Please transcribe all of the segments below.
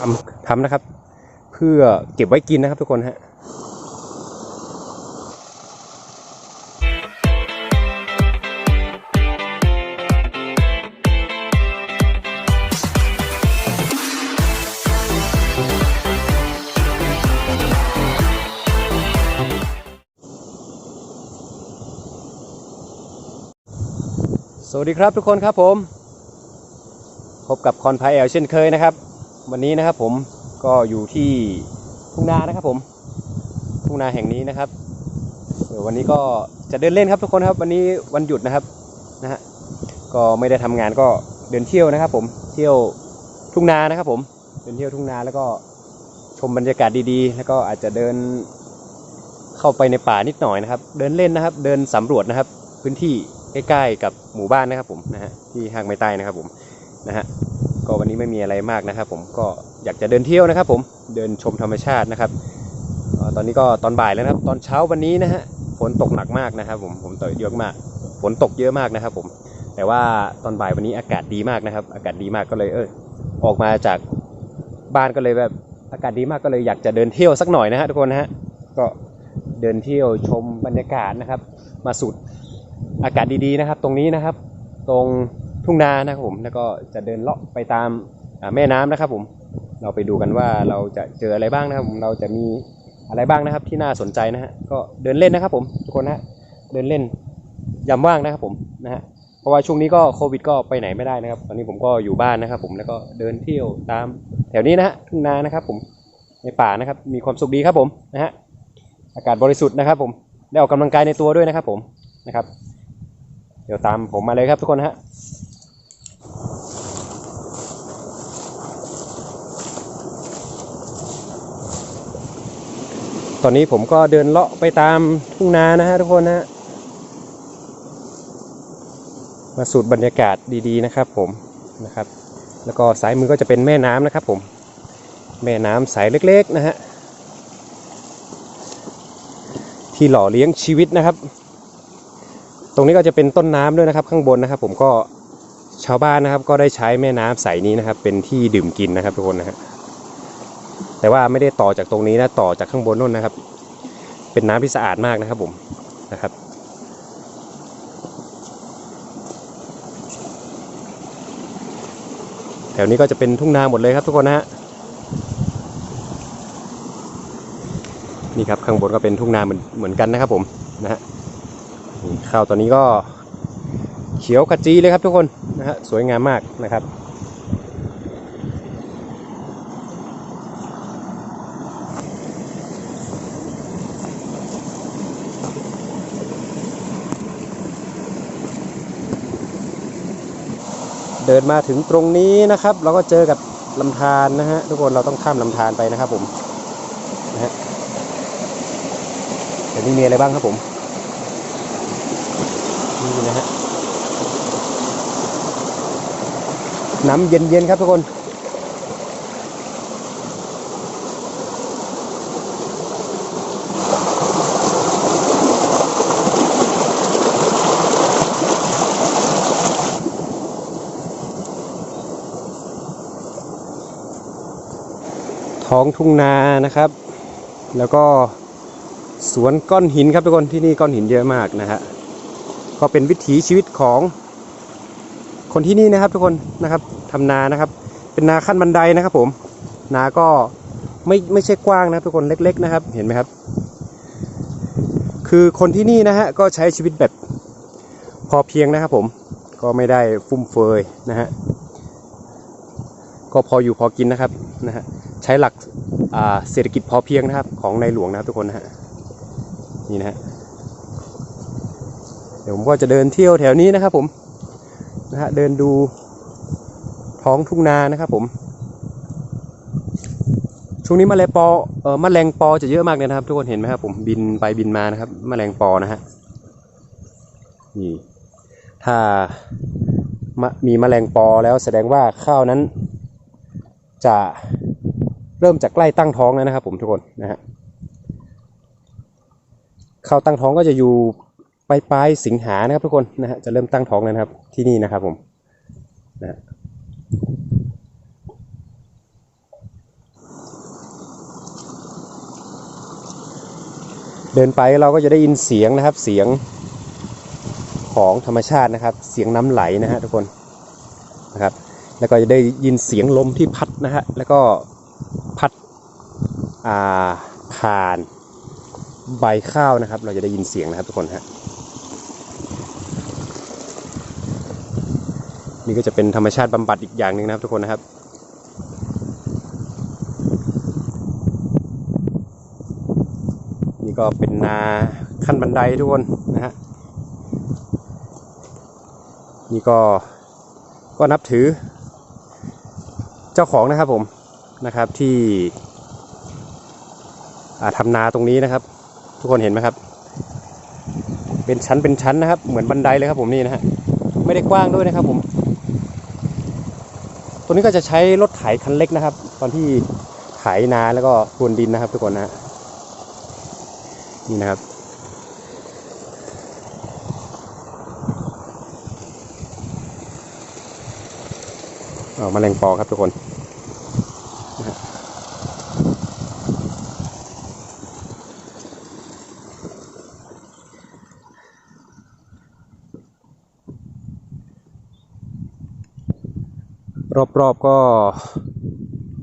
ทำทำนะครับ เพื่อเก็บไว้กินนะครับทุกคนฮะสวัสดีครับทุกคนครับผม พบกับคอนพายแอลเช่นเคยนะครับ วันนี้นะครับผมก็อยู่ที่ทุ่งนานะครับผม ทุ่งนาแห่งนี้นะครับเดี๋ยววันนี้ก็จะเดินเล่นครับทุกคนครับ วันนี้วันหยุดนะครับนะฮะก็ไม่ได้ทำงานก็เดินเที่ยวนะครับ ผมเที่ยวทุ่งนานะครับ ผมเดินเที่ยวทุ่งนาแล้วก็ชมบรรยากาศดีๆ แล้วก็อาจจะเดินเข้าไปในป่านิดหน่อยนะครับ เดินเล่นนะครับ เดินสำรวจนะครับ พื้นที่ใกล้ๆกับหมู่บ้านนะครับผมนะฮะที่ห้างไม้ใต้นะครับผมนะฮะ ก็วันนี้ไม่มีอะไรมากนะครับ ผมก็อยากจะเดินเที่ยวนะครับ ผมเดินชมธรรมชาตินะครับตอนนี้ก็ตอนบ่ายแล้วนะครับตอนเช้าวันนี้นะฮะฝนตกหนักมากนะครับ ผมผมตกเยอะมากฝนตกเยอะมากนะครับ ผม แต่ว่าตอนบ่ายวันนี้อากาศดีมากนะครับ อากาศดีมากก็เลยเออออกมาจากบ้านก็เลยแบบอากาศดีมากก็เลยอยากจะเดินเที่ยวสักหน่อยนะฮะทุกคนฮะก็เดินเที่ยวชมบรรยากาศนะครับ มาสุดอากาศดีๆนะครับ ตรงนี้นะครับ ตรง ทุ่งนานะครับผมแล้วก็จะเดินเลาะไปตามแม่น้ำนะครับ ผมเราไปดูกันว่าเราจะเจออะไรบ้างนะครับผมเราจะมีอะไรบ้างนะครับ ที่น่าสนใจนะฮะก็เดินเล่นนะครับผมทุกคนนะฮะเดินเล่นยามว่างนะครับผมนะฮะเพราะว่าช่วงนี้ก็โควิดก็ไปไหนไม่ได้นะครับ ตอนนี้ผมก็อยู่บ้านนะครับ ผมแล้วก็เดินเที่ยวตามแถวนี้นะฮะทุ่งนานะครับ ผมในป่านะครับ มีความสุขดีครับผมนะฮะอากาศบริสุทธิ์นะครับ ผมได้ออกกำลังกายในตัวด้วยนะครับ ผมนะครับ เดี๋ยวตามผมมาเลยครับทุกคนฮะ ตอนนี้ผมก็เดินเลาะไปตามทุ่งนานะฮะทุกคนนะฮะมาสูดบรรยากาศดีๆนะครับผมนะครับ แล้วก็สายมือก็จะเป็นแม่น้ำนะครับผม แม่น้ำสายเล็กๆนะฮะที่หล่อเลี้ยงชีวิตนะครับ ตรงนี้ก็จะเป็นต้นน้ำด้วยนะครับ ข้างบนนะครับผมก็ชาวบ้านนะครับก็ได้ใช้แม่น้ำใสนี้นะครับ เป็นที่ดื่มกินนะครับทุกคนนะฮะ แต่ว่าไม่ได้ต่อจากตรงนี้นะต่อจากข้างบนนู่นนะครับ เป็นน้ำที่สะอาดมากนะครับผมนะครับแถวนี้ก็จะเป็นทุ่งนาหมดเลยครับทุกคนนะฮะนี่ครับข้างบนก็เป็นทุ่งนาเหมือนเหมือนกันนะครับผมนะฮะข้าวตอนนี้ก็เขียวขจีเลยครับทุกคนนะฮะสวยงามมากนะครับ เดินมาถึงตรงนี้นะครับ เราก็เจอกับลำธารนะฮะทุกคนเราต้องข้ามลำธารไปนะครับผมนะฮะเดี๋ยวนี้มีอะไรบ้างครับผมนี่นะฮะน้ำเย็นๆครับทุกคน ท้องทุ่งนานะครับ แล้วก็สวนก้อนหินครับทุกคนที่นี่ก้อนหินเยอะมากนะฮะก็เป็นวิถีชีวิตของคนที่นี่นะครับทุกคนนะครับทำนานะครับ เป็นนาขั้นบันไดนะครับผม นาก็ไม่ไม่ใช่กว้างนะทุกคนเล็ก ๆ นะครับ เห็นไหมครับ คือคนที่นี่นะฮะก็ใช้ชีวิตแบบพอเพียงนะครับผมก็ไม่ได้ฟุ่มเฟือยนะฮะก็พออยู่พอกินนะครับนะฮะ ใช้หลักเศรษฐกิจพอเพียงนะครับ ของในหลวงนะครับทุกคนนะฮะนี่นะฮะเดี๋ยวผมก็จะเดินเที่ยวแถวนี้นะครับผมนะฮะเดินดูท้องทุ่งนานะครับผมช่วงนี้แมลงปอเออแมลงปอจะเยอะมากเลยนะครับ ทุกคนเห็นไหมครับผมบินไปบินมานะครับแมลงปอนะฮะนี่ถ้ามะมีแมลงปอแล้วแสดงว่าข้าวนั้นจะ เริ่มจากใกล้ตั้งท้องแล้วนะครับ ผมทุกคนนะฮะเข้าตั้งท้องก็จะอยู่ปลายปลายสิงหานะครับทุกคนนะฮะจะเริ่มตั้งท้องแล้วนะครับที่นี่นะครับผมนะเดินไปเราก็จะได้ยินเสียงนะครับเสียงของธรรมชาตินะครับ เสียงน้ำไหลนะฮะทุกคนนะครับ แล้วก็จะได้ยินเสียงลมที่พัดนะฮะแล้วก็ พัดอาผ่านใบข้าวนะครับ เราจะได้ยินเสียงนะครับทุกคนฮะนี่ก็จะเป็นธรรมชาติบำบัดอีกอย่างหนึ่งนะครับทุกคนนะครับนี่ก็เป็นนาขั้นบันไดทุกคนนะฮะนี่ก็ก็นับถือเจ้าของนะครับผม นะครับที่อ่าทำนาตรงนี้นะครับ ทุกคนเห็นไหมครับ เป็นชั้นเป็นชั้นนะครับ เหมือนบันไดเลยครับผมนี่นะฮะไม่ได้กว้างด้วยนะครับผม ตัวนี้ก็จะใช้รถไถคันเล็กนะครับ ตอนที่ไถนาแล้วก็พรวนดินนะครับ ทุกคนนะฮะนี่นะครับเอาแมลงปอครับทุกคน รอบๆก็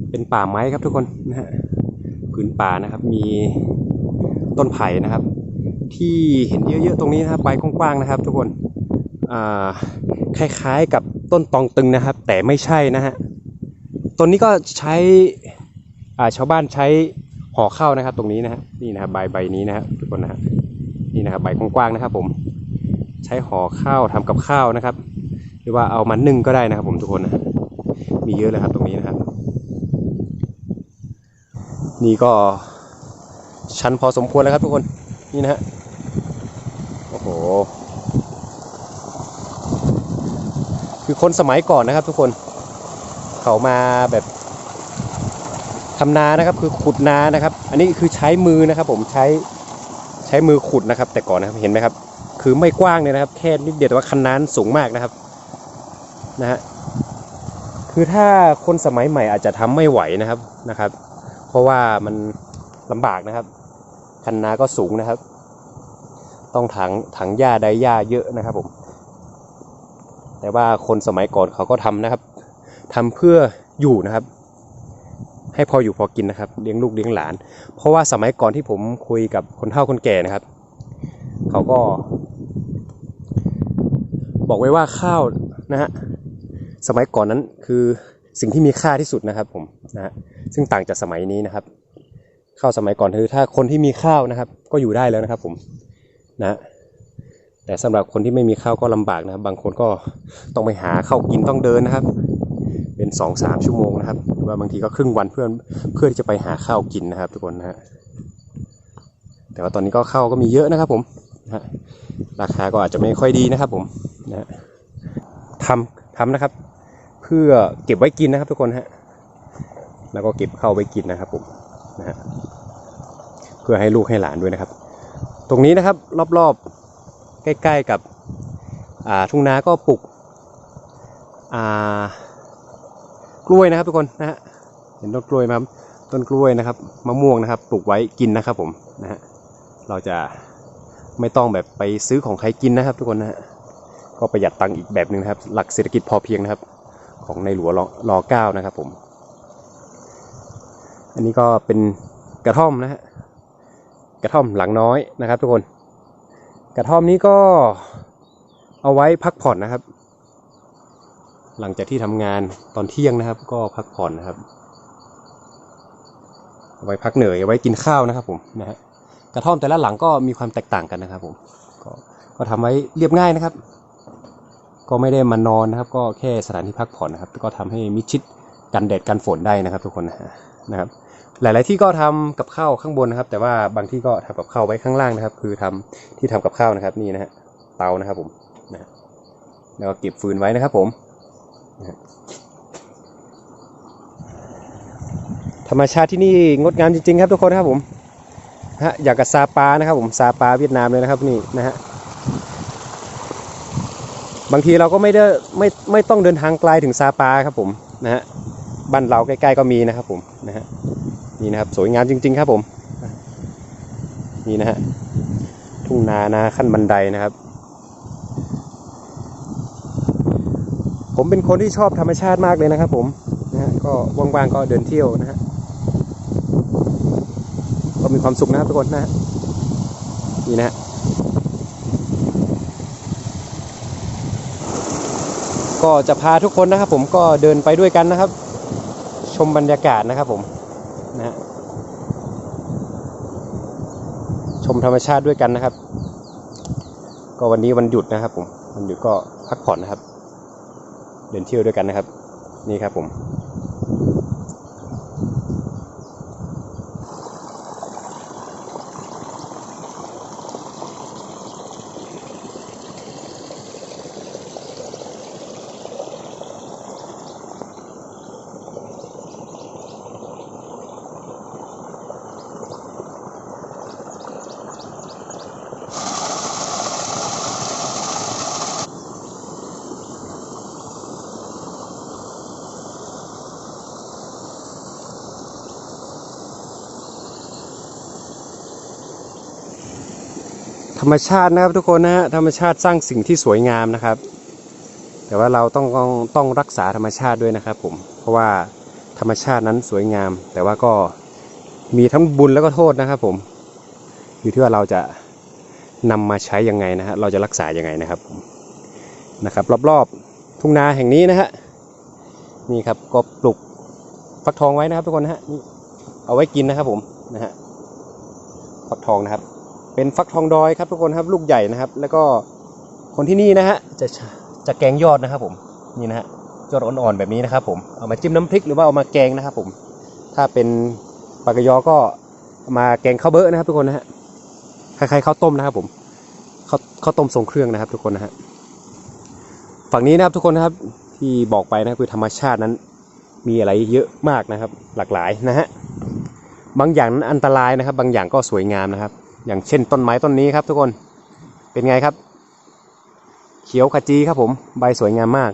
เป็นป่าไม้ครับทุกคนนะฮะผืนป่านะครับ มีต้นไผ่นะครับ ที่เห็นเยอะๆตรงนี้นะครับใบกว้างๆนะครับ ทุกคนอ่าคล้ายๆกับต้นตองตึงนะครับ แต่ไม่ใช่นะฮะต้นนี้ก็ใช้อ่าชาวบ้านใช้ห่อข้าวนะครับ ตรงนี้นะฮะนี่นะครับใบใบนี้นะครับทุกคนนะฮะนี่นะครับใบกว้างๆนะครับ ผม ใช้ห่อข้าวทำกับข้าวนะครับ หรือว่าเอามานึ่งก็ได้นะครับ ผมทุกคนนะ มีเยอะเลยครับตรงนี้นะครับ นี่ก็ชันพอสมควรแล้วครับทุกคนนี่นะฮะโอ้โหคือคนสมัยก่อนนะครับ ทุกคนเขามาแบบทำนานะครับ คือขุดนานะครับ อันนี้คือใช้มือนะครับ ผมใช้ใช้มือขุดนะครับ แต่ก่อนนะครับเห็นไหมครับ คือไม่กว้างเลยนะครับ แค่นิดเดียวแต่ว่าคันนานสูงมากนะครับนะฮะ คือถ้าคนสมัยใหม่อาจจะทำไม่ไหวนะครับนะครับ เพราะว่ามันลำบากนะครับ คันนาก็สูงนะครับ ต้องถังถังหญ้าใดหญ้าเยอะนะครับผม แต่ว่าคนสมัยก่อนเขาก็ทำนะครับทำเพื่ออยู่นะครับ ให้พออยู่พอกินนะครับเลี้ยงลูกเลี้ยงหลาน เพราะว่าสมัยก่อนที่ผมคุยกับคนเฒ่าคนแก่นะครับ เขาก็ บอกไว้ว่าข้าวนะฮะ สมัยก่อนนั้นคือสิ่งที่มีค่าที่สุดนะครับผมนะฮะซึ่งต่างจากสมัยนี้นะครับ ข้าวสมัยก่อนคือถ้าคนที่มีข้าวนะครับ ก็อยู่ได้แล้วนะครับ ผมนะแต่สำหรับคนที่ไม่มีข้าวก็ลำบากนะครับ บางคนก็ต้องไปหาข้าวกินต้องเดินนะครับ เป็นสองสามชั่วโมงนะครับหรือว่าบางทีก็ครึ่งวันเพื่อเพื่อที่จะไปหาข้าวกินนะครับ ทุกคนนะฮะแต่ว่าตอนนี้ก็ข้าวก็มีเยอะนะครับ ผมนะฮะราคาก็อาจจะไม่ค่อยดีนะครับ ผมนะฮะทำทำนะครับ พื่อเก็บไว้กินนะครับทุกคนฮะแล้วก็เก็บเข้าไว้กินนะครับผมนะฮะเพื่อให้ลูกให้หลานด้วยนะครับ ตรงนี้นะครับรอบๆ ใกล้ๆกับทุ่งนาก็ปลูกกล้วยนะครับทุกคนนะฮะเห็นต้นกล้วยไหมครับต้นกล้วยนะครับมะม่วงนะครับปลูกไว้กินนะครับผมนะฮะเราจะไม่ต้องแบบไปซื้อของใครกินนะครับ ทุกคนนะฮะก็ประหยัดตังค์อีกแบบหนึ่งนะครับ หลักเศรษฐกิจพอเพียงนะครับ ของในหลวงรอเก้านะครับผม อันนี้ก็เป็นกระท่อมนะฮะกระท่อมหลังน้อยนะครับทุกคน กระท่อมนี้ก็เอาไว้พักผ่อนนะครับ หลังจากที่ทำงานตอนเที่ยงนะครับ ก็พักผ่อนนะครับเอาไว้พักเหนื่อยเอาไว้กินข้าวนะครับผมนะฮะกระท่อมแต่ละหลังก็มีความแตกต่างกันนะครับผมก็ก็ทำไว้เรียบง่ายนะครับ ก็ไม่ได้มานอนนะครับ ก็แค่สถานที่พักผ่อนนะครับ ก็ทำให้มิดชิดกันแดดกันฝนได้นะครับ ทุกคนนะฮะนะครับ หลาย ๆ ที่ก็ทำกับข้าวข้างบนนะครับ แต่ว่าบางที่ก็ทำกับข้าวไว้ข้างล่างนะครับ คือทำที่ทำกับข้าวนะครับ นี่นะฮะเตานะครับผมนะแล้วก็เก็บฟืนไว้นะครับ ผมนะธรรมชาติที่นี่งดงามจริง ๆ ครับทุกคนครับผมฮะอยากกับซาปานะครับผมซาปาเวียดนามเลยนะครับนี่นะฮะ บางทีเราก็ไม่ได้ไม่ไม่ต้องเดินทางไกลถึงซาปาครับผมนะฮะบ้านเราใกล้ๆก็มีนะครับผมนะฮะนี่นะครับสวยงามจริง ๆ ครับผมนี่นะฮะทุ่งนานาขั้นบันไดนะครับ ผมเป็นคนที่ชอบธรรมชาติมากเลยนะครับ ผมนะฮะก็ว่างๆก็เดินเที่ยวนะฮะก็มีความสุขนะครับทุกคนนะฮะนี่นะฮะ ก็จะพาทุกคนนะครับ ผมก็เดินไปด้วยกันนะครับ ชมบรรยากาศนะครับผมนะฮะชมธรรมชาติด้วยกันนะครับ ก็วันนี้วันหยุดนะครับ ผมวันหยุดก็พักผ่อนนะครับ เดินเที่ยวด้วยกันนะครับ นี่ครับผม ธรรมชาตินะครับทุกคนนะฮะธรรมชาติสร้างสิ่งที่สวยงามนะครับ แต่ว่าเราต้องต้องต้องรักษาธรรมชาติด้วยนะครับผมเพราะว่าธรรมชาตินั้นสวยงาม แต่ว่าก็มีทั้งบุญแล้วก็โทษนะครับผมอยู่ที่ว่าเราจะนำมาใช้ยังไงนะฮะเราจะรักษายังไงนะครับผมนะครับ รอบๆทุ่งนาแห่งนี้นะฮะนี่ครับก็ปลูกฟักทองไว้นะครับทุกคนนะฮะเอาไว้กินนะครับผมนะฮะฟักทองนะครับ เป็นฟักทองดอยครับทุกคนครับลูกใหญ่นะครับ แล้วก็คนที่นี่นะฮะจะจะแกงยอดนะครับผมนี่นะฮะยอดอ่อนๆแบบนี้นะครับ ผมเอามาจิ้มน้ำพริกหรือว่าเอามาแกงนะครับ ผม ถ้าเป็นปลากะยอก็มาแกงข้าวเบอะนะครับ ทุกคนนะฮะคล้ายๆข้าวต้มนะครับ ผมข้าวข้าวต้มทรงเครื่องนะครับ ทุกคนนะฮะฝั่งนี้นะครับทุกคนนะครับที่บอกไปนะคือธรรมชาตินั้น มีอะไรเยอะมากนะครับ หลากหลายนะฮะบางอย่างนั้นอันตรายนะครับ บางอย่างก็สวยงามนะครับ อย่างเช่นต้นไม้ต้นนี้ครับทุกคนเป็นไงครับ เขียวขจีครับผมใบสวยงามมาก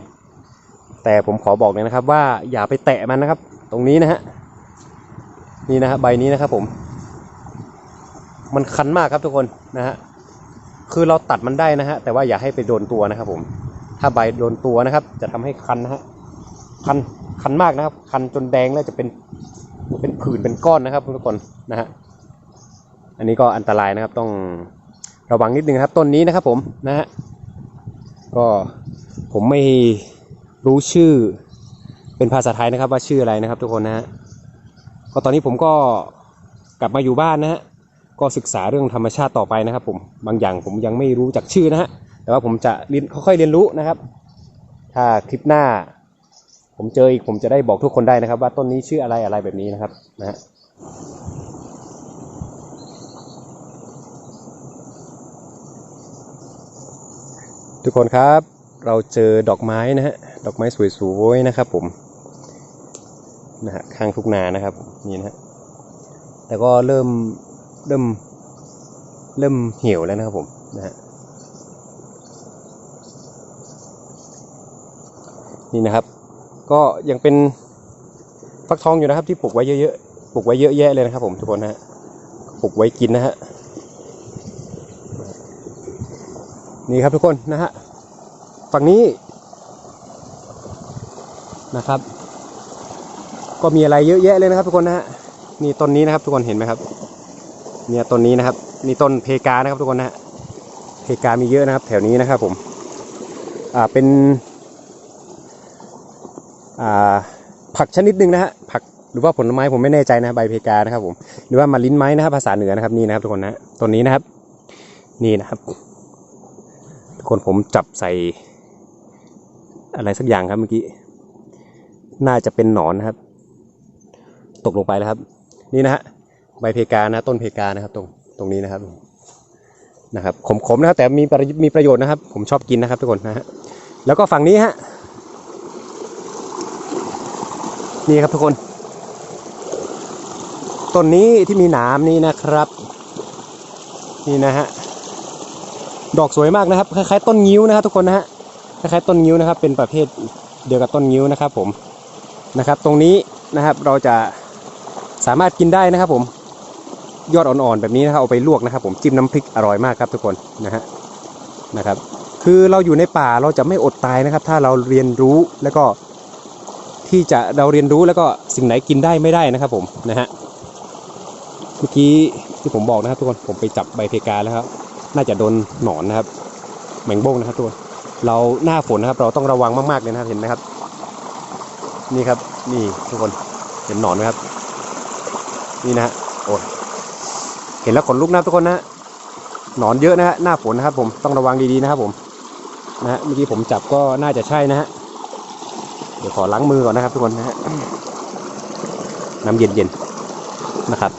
แต่ผมขอบอกเลยนะครับว่าอย่าไปแตะมันนะครับ ตรงนี้นะฮะนี่นะฮะใบนี้นะครับผม มันคันมากครับทุกคนนะฮะคือเราตัดมันได้นะฮะแต่ว่าอย่าให้ไปโดนตัวนะครับผม ถ้าใบโดนตัวนะครับ จะทำให้คันนะฮะคันคันมากนะครับ คันจนแดงแล้วจะเป็นเป็นผื่นเป็นก้อนนะครับทุกคนนะฮะ อันนี้ก็อันตรายนะครับต้องระวังนิดนึงครับต้นนี้นะครับผมนะฮะก็ผมไม่รู้ชื่อเป็นภาษาไทยนะครับว่าชื่ออะไรนะครับทุกคนนะฮะก็ตอนนี้ผมก็กลับมาอยู่บ้านนะฮะก็ศึกษาเรื่องธรรมชาติต่อไปนะครับ ผมบางอย่างผมยังไม่รู้จักชื่อนะฮะแต่ว่าผมจะเรียนค่อยๆเรียนรู้นะครับ ถ้าคลิปหน้า ผมเจออีกผมจะได้บอกทุกคนได้นะครับ ว่าต้นนี้ชื่ออะไรอะไรแบบนี้นะครับนะฮะ ทุกคนครับเราเจอดอกไม้นะฮะดอกไม้สวยๆนะครับผมนะฮะข้างทุกนานะครับนี่นะฮะแต่ก็เริ่มเริ่มเริ่มเหี่ยวแล้วนะครับผมนะฮะนี่นะครับ ก็ยังเป็นฟักทองอยู่นะครับที่ปลูกไว้เยอะๆปลูกไว้เยอะแยะเลยนะครับผมทุกคนนะฮะปลูกไว้กินนะฮะ นี่ครับทุกคนนะฮะฝั่งนี้นะครับ ก็มีอะไรเยอะแยะเลยนะครับ ทุกคนนะฮะนี่ต้นนี้นะครับ ทุกคนเห็นไหมครับ เนี่ยต้นนี้นะครับนี่ต้นเพกานะครับ ทุกคนนะฮะเพกามีเยอะนะครับ แถวนี้นะครับผมอ่าเป็นอ่าผักชนิดหนึ่งนะฮะผักหรือว่าผลไม้ผมไม่แน่ใจนะใบเพกานะครับผมหรือว่ามาลิ้นไม้นะครับภาษาเหนือนะครับนี่นะครับทุกคนนะต้นนี้นะครับ นี่นะครับ คนผมจับใส่ อะไรสักอย่างครับเมื่อกี้ น่าจะเป็นหนอนนะครับ ตกลงไปแล้วครับ นี่นะฮะใบเพกานะ ต้นเพกานะครับ ตรงตรงนี้นะครับนะครับขมๆนะครับแต่มีมีประโยชน์นะครับ ผมชอบกินนะครับทุกคนนะฮะแล้วก็ฝั่งนี้ฮะนี่ครับทุกคน ต้นนี้ที่มีหนามนี่นะครับ นี่นะฮะ ดอกสวยมากนะครับ คล้ายๆต้นงิ้วนะครับทุกคนนะฮะ คล้ายๆต้นงิ้วนะครับ เป็นประเภทเดียวกับต้นงิ้วนะครับผม นะครับ ตรงนี้นะครับเราจะสามารถกินได้นะครับผม ยอดอ่อนๆแบบนี้นะครับเอาไปลวกนะครับ ผมจิ้มน้ำพริกอร่อยมากครับทุกคนนะฮะ นะครับ คือเราอยู่ในป่าเราจะไม่อดตายนะครับ ถ้าเราเรียนรู้แล้วก็ที่จะเราเรียนรู้แล้วก็สิ่งไหนกินได้ไม่ได้นะครับ ผมนะฮะ เมื่อกี้ที่ผมบอกนะครับทุกคนผมไปจับใบเพกาแล้วครับ น่าจะโดนหนอนนะครับแมงบ้งนะครับทุกคนเราหน้าฝนนะครับ เราต้องระวังมากๆเลยนะครับเห็นไหมครับ นี่ครับนี่ทุกคนเห็นหนอนไหมครับ นี่นะฮะโอ้ยเห็นแล้วขนลุกนะทุกคนนะหนอนเยอะนะฮะหน้าฝนนะครับ ผมต้องระวังดีๆนะครับผมนะฮะเมื่อกี้ผมจับก็น่าจะใช่นะฮะเดี๋ยวขอล้างมือก่อนนะครับ ทุกคนนะฮะน้ำเย็นๆนะครับ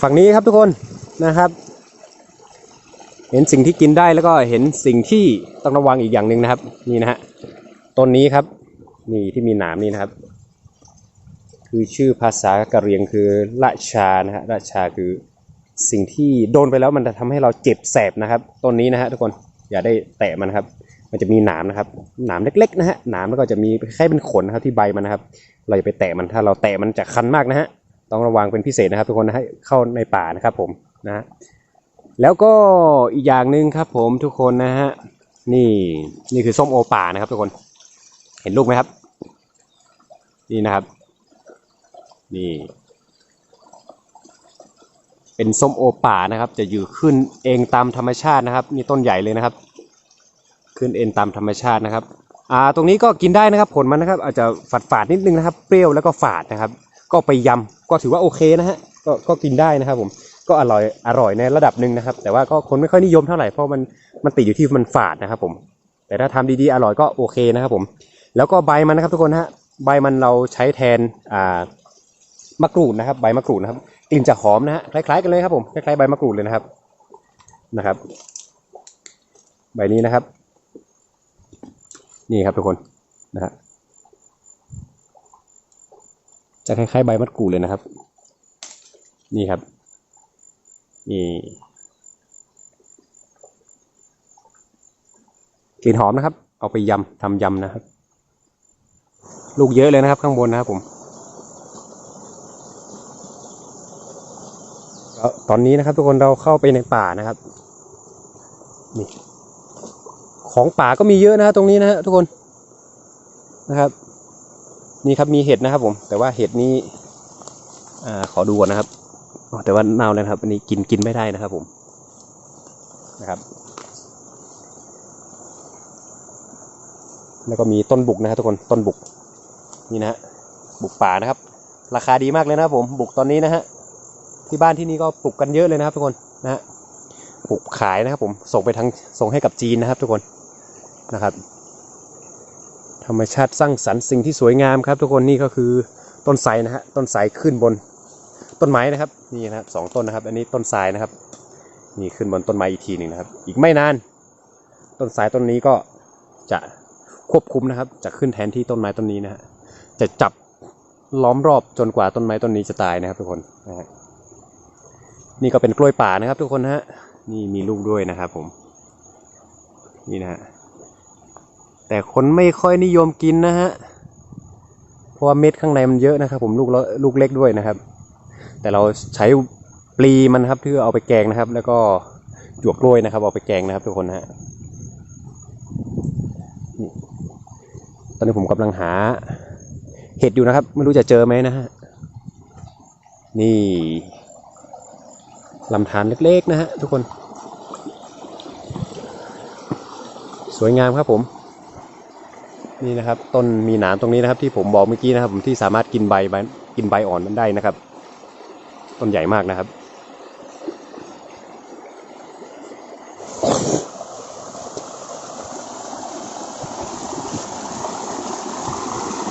ฝั่งนี้ครับทุกคน นะครับ เห็นสิ่งที่กินได้แล้วก็เห็นสิ่งที่ต้องระวังอีกอย่างหนึ่งนะครับ นี่นะฮะต้นนี้ครับ นี่ที่มีหนามนี่นะครับ คือชื่อภาษากะเหรี่ยงคือละชานะฮะละชาคือสิ่งที่โดนไปแล้วมันจะทำให้เราเจ็บแสบนะครับต้นนี้นะฮะทุกคนอย่าได้แตะมันครับ มันจะมีหนามนะครับหนามเล็ก ๆ นะฮะหนามแล้วก็จะมีแคล้ายๆเป็นขนนะครับที่ใบมันนะครับ เราอย่าไปแตะมันถ้าเราแตะมันจะคันมากนะฮะต้องระวังเป็นพิเศษนะครับ ทุกคนนะให้เข้าในป่านะครับผม นะแล้วก็อีกอย่างหนึ่งครับผมทุกคนนะฮะนี่นี่คือส้มโอป่านะครับทุกคนเห็นลูกไหมครับ นี่นะครับ นี่ เป็นส้มโอป่านะครับ จะอยู่ขึ้นเองตามธรรมชาตินะครับนี่ต้นใหญ่เลยนะครับ ขึ้นเองตามธรรมชาตินะครับอ่าตรงนี้ก็กินได้นะครับผลมันนะครับ อาจจะฝาดฝาดๆนิดนึงนะครับ เปรี้ยวแล้วก็ฝาดนะครับ ก็ไปยำก็ถือว่าโอเคนะฮะก็ก็กินได้นะครับผม ก็อร่อยอร่อยในระดับหนึ่งนะครับ แต่ว่าก็คนไม่ค่อยนิยมเท่าไหร่เพราะมันมันติดอยู่ที่มันฝาดนะครับผม แต่ถ้าทำดีๆอร่อยก็โอเคนะครับผม แล้วก็ใบมันนะครับทุกคนฮะใบมันเราใช้แทนอ่ามะกรูดนะครับ ใบมะกรูดนะครับกลิ่นจะหอมนะฮะคล้าย ๆ กันเลยครับผมคล้ายๆใบมะกรูดเลยนะครับนะครับ ใบนี้นะครับ นี่ครับทุกคนนะฮะจะคล้ายๆใบมะกรูดเลยนะครับ นี่ครับ นี่กลิ่นหอมนะครับ เอาไปยำทำยำนะครับ ลูกเยอะเลยนะครับ ข้างบนนะครับผมตอนนี้นะครับ ทุกคนเราเข้าไปในป่านะครับนี่ของป่าก็มีเยอะนะฮะตรงนี้นะฮะทุกคนนะครับ นี่ครับมีเห็ดนะครับผม แต่ว่าเห็ดนี้อ่าขอดูก่อนนะครับ แต่ว่าเน่าแล้วครับอันนี้กินกินไม่ได้นะครับผมนะครับ แล้วก็มีต้นบุกนะครับทุกคนต้นบุกนี่นะฮะบุกป่านะครับ ราคาดีมากเลยนะครับผมบุกตอนนี้นะฮะที่บ้านที่นี่ก็ปลูกกันเยอะเลยนะครับทุกคนนะฮะปลูกขายนะครับผมส่งไปทางส่งให้กับจีนนะครับทุกคนนะครับ ธรรมชาติสร้างสรรค์สิ่งที่สวยงามครับ ทุกคนนี่ก็คือต้นไทรนะฮะต้นไทรขึ้นบน ต้นไม้นะครับนี่นะครับสองต้นนะครับ อันนี้ต้นทรายนะครับนี่ขึ้นบนต้นไม้อีกทีหนึ่งนะครับ อีกไม่นาน ต้นทรายต้นนี้ก็จะควบคุมนะครับ จะขึ้นแทนที่ต้นไม้ต้นนี้นะฮะจะจับล้อมรอบจนกว่าต้นไม้ต้นนี้จะตายนะครับ ทุกคนนะฮะนี่ก็เป็นกล้วยป่านะครับ ทุกคนฮะนี่มีลูกด้วยนะครับ ผม นี่นะฮะแต่คนไม่ค่อยนิยมกินนะฮะเพราะว่าเม็ดข้างในมันเยอะนะครับ ผมลูกลูกเล็กด้วยนะครับ แต่เราใช้ปลีมันครับเพื่อเอาไปแกงนะครับ แล้วก็หยวกกล้วยนะครับ เอาไปแกงนะครับ ทุกคนฮะตอนนี้ผมกำลังหา เห็ดอยู่นะครับ ไม่รู้จะเจอไหมนะฮะนี่ลำธารเล็กๆนะฮะทุกคน สวยงามครับผม นี่นะครับต้นมีหนามตรงนี้นะครับ ที่ผมบอกเมื่อกี้นะครับ ผมที่สามารถกินใบใบกินใบอ่อนมันได้นะครับ ต้นใหญ่มากนะครับ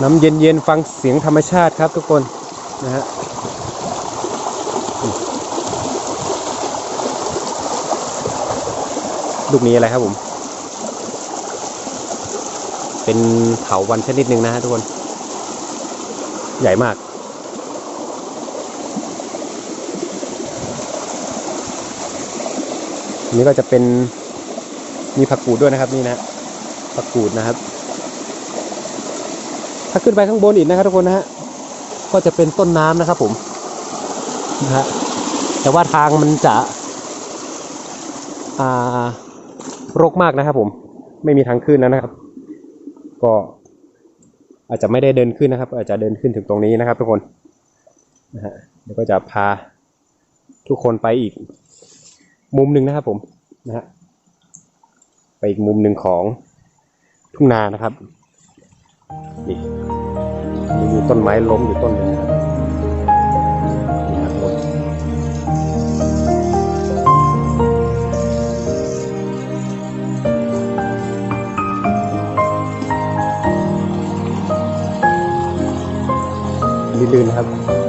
น้ำเย็นๆฟังเสียงธรรมชาติครับทุกคนนะฮะลูกนี้อะไรครับผม เป็นเถาวันชนิดหนึ่งนะฮะทุกคน ใหญ่มาก นี้ก็จะเป็นมีผักกูดด้วยนะครับนี่นะผักกูดนะครับ ถ้าขึ้นไปข้างบนอีกนะครับทุกคนนะฮะก็จะเป็นต้นน้ำนะครับผมนะฮะแต่ว่าทางมันจะอ่ารกมากนะครับ ผม ไม่มีทางขึ้นแล้วนะครับ ก็อาจจะไม่ได้เดินขึ้นนะครับ อาจจะเดินขึ้นถึงตรงนี้นะครับ ทุกคนนะฮะเดี๋ยวก็จะพาทุกคนไปอีก มุมหนึ่งนะครับผมนะฮะไปอีกมุมหนึ่งของทุ่งนานะครับนี่มีต้นไม้ล้มอยู่ต้นหนึงนะครับนี่ครับลื่นๆนะครับ